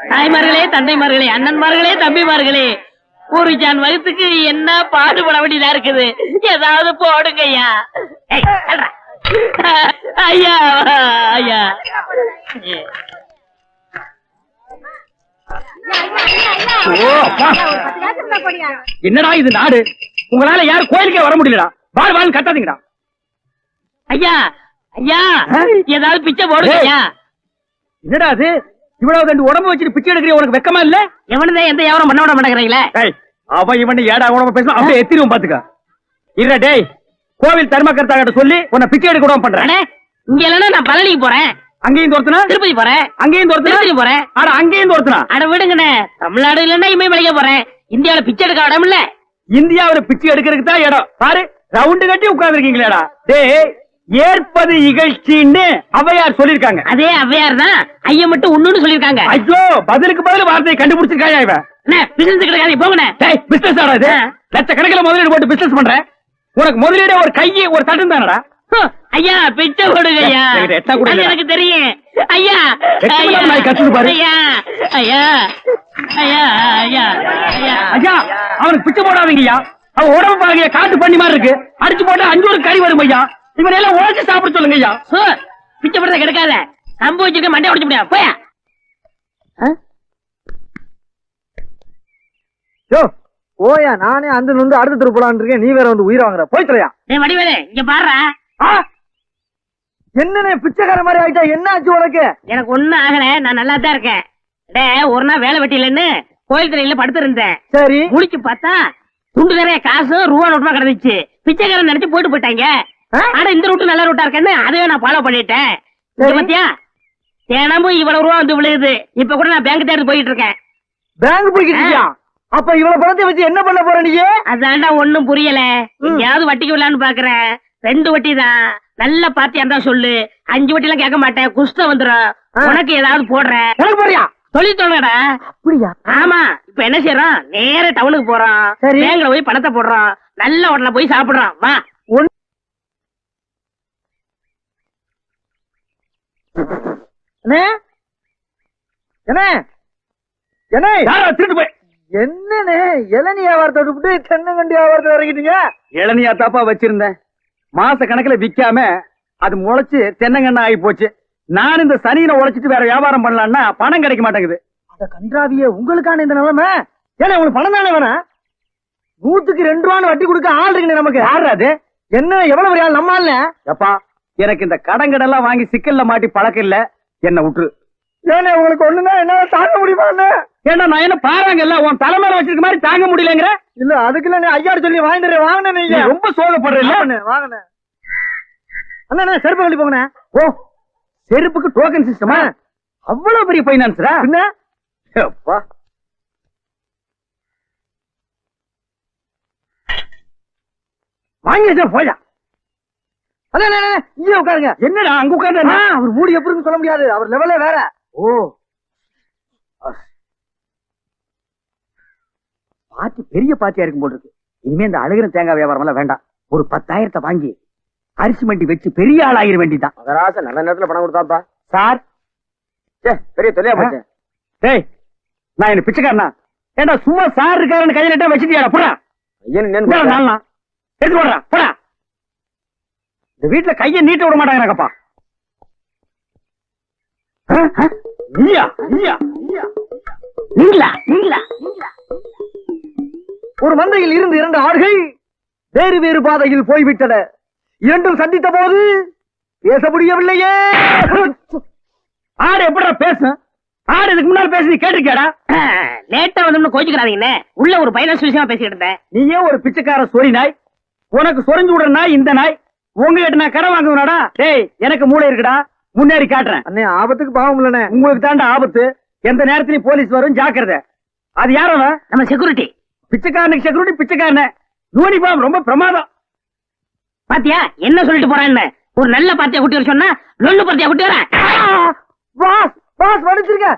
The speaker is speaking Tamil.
தாய்மார்களே தந்தைமார்களே அண்ணன்மார்களே தம்பிமார்களே ஒரு ஜான் வகுத்துக்கு என்ன பாடுபட வேண்டியதா இருக்குது? ஏதாவது போடுங்க ஐயா. ஐயா ஐயா. என்னடா இது நாடு? உங்களால யாரும் கோயிலுக்கே வர முடியலடா. வாழ் வாழ் கட்டாதீங்கடா ஐயா ஐயா? ஏதாவது பிச்சை போடுங்க என்னடா அது? இவ்வளவு கண்டு உடம்பு வச்சுட்டு பிச்சை எடுக்கிற உனக்கு வெக்கமா இல்ல? எவனதான் எந்த வியாபாரம் பண்ண விட மாட்டேங்கிறீங்களே? அவன் இவன் ஏடா உடம்பு பேசலாம் அப்படியே எத்திருவோம் பாத்துக்க. இல்ல டேய் கோவில் தர்மகர்த்தா கிட்ட சொல்லி உன்னை பிச்சை எடுக்க விடாம பண்றேன். இங்க இல்லைன்னா நான் பழனிக்கு போறேன். அங்கேயும் துரத்துனா திருப்பதி போறேன். அங்கேயும் துரத்துனா திருப்பதி போறேன். ஆட அங்கேயும் துரத்துனா அட விடுங்கண்ணே தமிழ்நாடு இல்லைன்னா இமயமலைக்க போறேன். இந்தியாவுல பிச்சை எடுக்க இடம் இல்ல. இந்தியாவுல பிச்சை எடுக்கிறதுக்கு தான் இடம். பாரு ரவுண்டு கட்டி உட்கார்ந்துருக்கீங்களேடா. டேய் ஏற்பது இகழ்ச்சின்னு அவையார் சொல்லிருக்காங்க அதே அவ்வையார் தான் ஐயா மட்டும் ஒண்ணுன்னு சொல்லிருக்காங்க ஐயோ பதிலுக்கு பதில் வார்த்தையை கண்டுபிடிச்சிருக்காயா இவன்? பிசினஸ் கிடைக்காது போங்கண்ணே. டேய் பிசினஸ் ஆடா இது? ஆ. லட்சக்கணக்கில் முதலீடு போட்டு பிசினஸ் பண்ற? உனக்கு முதலீடு ஒரு கையை ஒரு தட்டும் தானடா? ஐயா பிச்சை போடுங்க ஐயா. எனக்கு தெரியும். ஐயா ஐயா பாரு. ஐயா ஐயா ஐயா ஐயா ஐயா. ஐயா அவனுக்கு பிச்சை போடாதீங்கய்யா. அவன் உடம்பு பாருங்க காட்டு பண்ணி மாதிரி இருக்கு. அடிச்சு போட்டா அஞ்சு ஒரு கறி வரும் ஐயா. இவன் எல்லாம் உழைச்சு சாப்பிட சொல்லுங்க ஐயா. பிச்சை போடுறத கிடைக்காத. கம்பு வச்சிருக்க மண்டை உடைச்சு முடியாது போயா. யோ ஓயா நானே அந்த நொந்து அடுத்த தெரு போலான்னு இருக்கேன். நீ வேற வந்து உயிரை வாங்குற. போய் தொலையா. ஏய் வடிவேலு இங்க பாருடா. என்னண்ணே பிச்சைக்கார மாதிரி ஆயிட்டா? என்ன ஆச்சு உனக்கு? எனக்கு ஒண்ணும் ஆகல. நான் நல்லா தான் இருக்கேன். டே ஒரு நாள் வேலை வெட்டிலன்னு கோயில் திரையில படுத்திருந்தேன் சரி. முடிச்சு பார்த்தா துண்டு நிறைய காசும் ரூபா நோட்டுமா கிடந்துச்சு. பிச்சைக்காரன் நினைச்சு போட்டு போயிட்டாங்க? ஆனா இந்த ரூட்டு நல்ல ரூட்டா இருக்கேன்னு அதையே நான் ஃபாலோ பண்ணிட்டேன். பாத்தியா? தினமும் இவ்வளவு ரூபா வந்து விழுகுது. இப்ப கூட நான் பேங்க் தேடி போயிட்டு இருக்கேன். பேங்க் போய்கிட்டு அப்ப இவ்வளவு பணத்தை வச்சு என்ன பண்ண போற நீ? அதான்டா ஒண்ணும் புரியல. எங்கேயாவது வட்டிக்கு விடலான்னு பாக்குறேன். ரெண்டு வட்டி தான். நல்ல பாத்தியா இருந்தா சொல்லு. அஞ்சு வட்டி எல்லாம் கேட்க மாட்டேன். குஷ்டம் வந்துடும். உனக்கு ஏதாவது போடுறேன் எனக்கு போறியா சொல்லி தோணுடா அப்படியா? ஆமா. இப்ப என்ன செய்யறோம்? நேர டவுனுக்கு போறோம். பேங்க்ல போய் பணத்தை போடுறோம். நல்ல ஹோட்டல்ல போய் சாப்பிடுறோம். வா. அண்ணே என்ன? என்ன? யாரா? திருட்டு போய். என்னண்ணே? இளநீ வியாபாரத்தை விட்டு தென்னங்கண்டி வியாபாரத்தை இறங்கிட்டீங்க? இளநியா தாப்பா வச்சிருந்தேன். மாச கணக்குல விக்காம அது முளைச்சு தென்னங்கண்ணா ஆகி போச்சு. நான் இந்த சனியில உழைச்சிட்டு வேற வியாபாரம் பண்ணலாம்னா பணம் கிடைக்க மாட்டேங்குது. அந்த கன்றாவிய உங்களுக்கான இந்த நிலைமை? ஏன்னா உங்களுக்கு பணம் தானே வேணாம் நூத்துக்கு ரெண்டு ரூபான்னு வட்டி கொடுக்க ஆள் இருக்குண்ணே நமக்கு. யாரு அது? என்ன எவ்வளவு ஆள் நம்ம எப்பா எனக்கு இந்த கடங்கடெல்லாம் வாங்கி சிக்கல்ல மாட்டி பழக்கம் இல்ல. என்ன விட்டுரு ஏன்னா உங்களுக்கு ஒண்ணுன்னா என்னால தாங்க முடியுமா? ஏன்னா நான் என்ன பாருங்கல்ல உன் தலைமையில வச்சிருக்க மாதிரி தாங்க முடியலங்கிற? இல்ல அதுக்குள்ள நீ ஐயாடு சொல்லி வாங்கிட்டு வாங்கினே நீ நீங்க. ரொம்ப சோகப்படுறல வாங்கண்ணே வாங்கண்ணே அண்ணா செருப்பு கழட்டி போங்கண்ணே. ஓ செருப்புக்கு டோக்கன் சிஸ்டமா அவ்வளவு பெரிய பைனான்ஸ்ரா பின்ன? அப்பா வாங்கி வச்சா போயா இங்கே உட்காருங்க. என்னடா அங்க உட்கார்ந்து ஆ, அவர் மூடி எப்படி சொல்ல முடியாது. அவர் லெவலே வேற. ஓ. பாத்தி பெரிய பாத்தியா இருக்கும் போல் இருக்கு. இனிமே இந்த அழுகிற தேங்காய் வியாபாரம் எல்லாம் வேண்டாம். ஒரு பத்தாயிரத்தை வாங்கி அரிசி மண்டி வச்சு பெரிய ஆள் ஆகிற வேண்டிதான் மகராச நல்ல நேரத்துல பணம் கொடுத்தாப்பா. சார். பெரிய தொல்லையா போச்சு. டேய் நான் என்ன பிச்சைக்காரனா? ஏண்டா சும்மா சார் இருக்காருன்னு கையில வச்சுட்டியாடா? போடா. நாலனா எடுத்து போடுறா போடா. இந்த வீட்டுல கைய நீட்ட விட மாட்டாங்கப்பா நீயா நீயா நீங்களா நீங்களா. ஒரு மந்தையில் இருந்து இரண்டு ஆடுகள் வேறு வேறு பாதையில் போய்விட்டன. இரண்டும் சந்தித்த போது பேச முடியவில்லையே. ஆடு எப்படிடா பேசும் ஆடு இதுக்கு முன்னால பேசி நீ கேட்டிருக்கியாடா? லேட்டா வந்தோம்னு கோச்சுக்கிறாதீங்கண்ணே உள்ள ஒரு பைனான்ஸ் விஷயமா பேசிக்கிட்டு இருந்தேன். நீயே ஒரு பிச்சைக்கார சொறி நாய். உனக்கு சொரிஞ்சு விடுற நாய் இந்த நாய். உங்ககிட்ட நான் கடன் வாங்குவனாடா? டேய் எனக்கு மூளை இருக்குடா. முன்னேறி காட்டுறேன். அண்ணே ஆபத்துக்கு பாவம் இல்லண்ணே. உங்களுக்கு தாண்டா ஆபத்து. எந்த நேரத்திலயும் போலீஸ் வரும் ஜாக்கிரதை. அது யார் அவன்? நம்ம செக்யூரிட்டி பிச்சைக்காரனுக்கு செக்யூரிட்டி பிச்சைக்காரன. யூனிஃபார்ம் ரொம்ப பிரமாதம். பாத்தியா என்ன சொல்லிட்டு போறான்னு? ஒரு நல்ல பாத்தியா குட்டி வர சொன்னா லொல்லு பாத்தியா குட்டி வர? பாஸ் பாஸ் மன்னிச்சிருங்க.